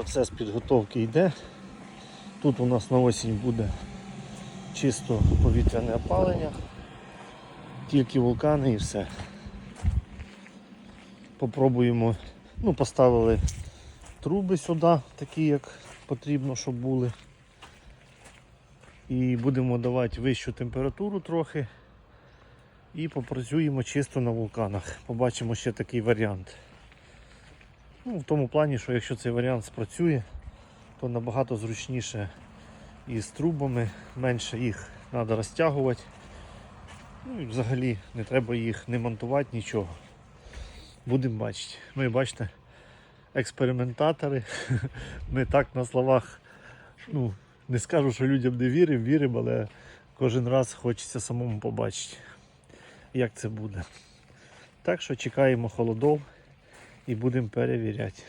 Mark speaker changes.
Speaker 1: Процес підготовки йде. Тут у нас на осінь буде чисто повітряне опалення, тільки вулкани і все. Попробуємо, ну, поставили труби сюди, такі як потрібно, щоб були. І будемо давати вищу температуру трохи. І попрацюємо чисто на вулканах. Побачимо ще такий варіант. Ну, в тому плані, що якщо цей варіант спрацює, то набагато зручніше і з трубами, менше їх треба розтягувати. Ну і взагалі не треба їх не монтувати, нічого. Будемо бачити. Ми бачите, експериментатори. Ми так на словах, ну, не скажу, що людям не віримо, віримо, але кожен раз хочеться самому побачити, як це буде. Так що чекаємо холодов і будемо перевіряти.